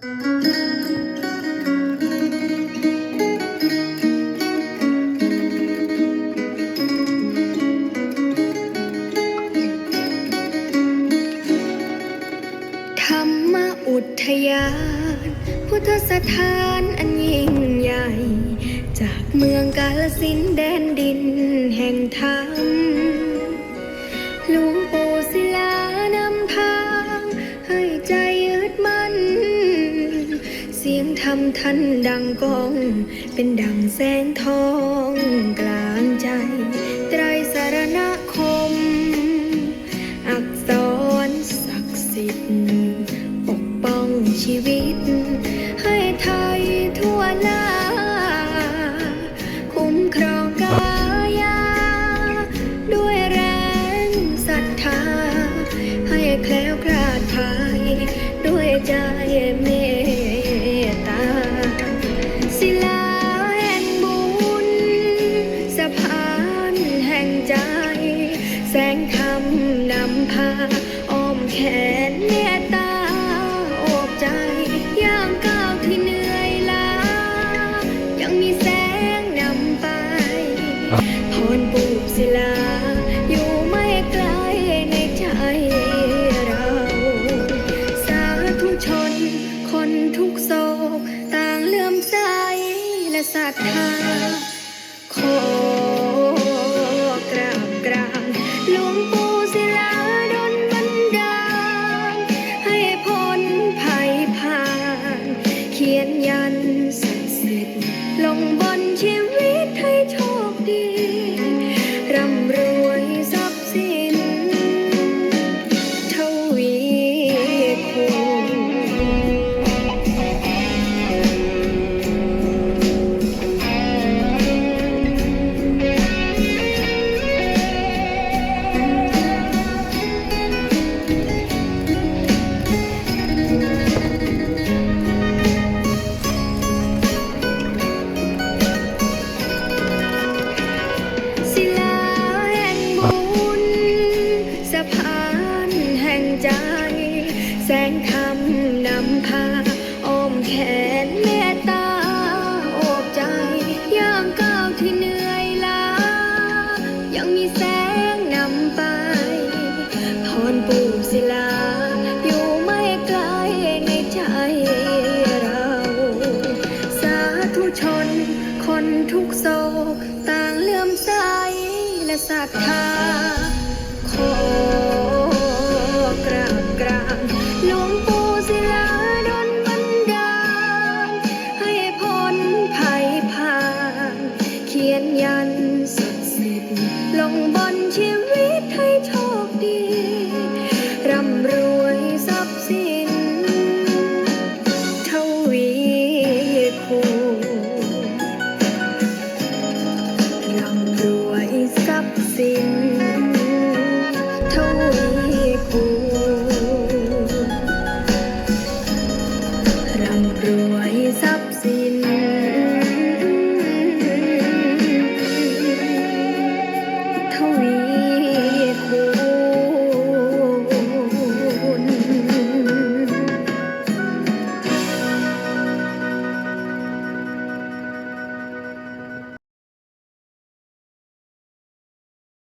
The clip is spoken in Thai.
ธรรมอุทยาน พุทธสถานอันยิ่งใหญ่ จากเมืองกาลสินแดนดินแห่งธรร เสียงธรมท่านดังกอง เป็นดังแสงทองกลางใจ ไตรสารณคม อักษรศักดิ์สิทธิ์ปกป้องชีวิต ให้ไทยทั่วหน้า คุ้มครองกายา ด้วยแรงศรัทธา ให้แคล้วคลาดภัย ด้วยใจเม ปูศิลา อยู่ไม่ไกลในใจเรา สาธุชน คนทุกโศก ต่างเลื่อมใสและศรัทธา ขอกราบกรานหลวงปู่ศิลาดลบันดาลให้พ้นภัยผ่าน เขียนยันศักดิ์สิทธิ์ลงบนชีวิตให้โชคดี ใจ แสงธรรมนำพาอ้อมแขนเมตตาโอบใจย่างก้าวที่เหนื่อยล้ายังมีแสงนำไปพรปู่ศิลา อยู่ไม่ไกลในใจเรา สาธุชน คนทุกโศกต่างเลื่อมใสและศรัทธาขอ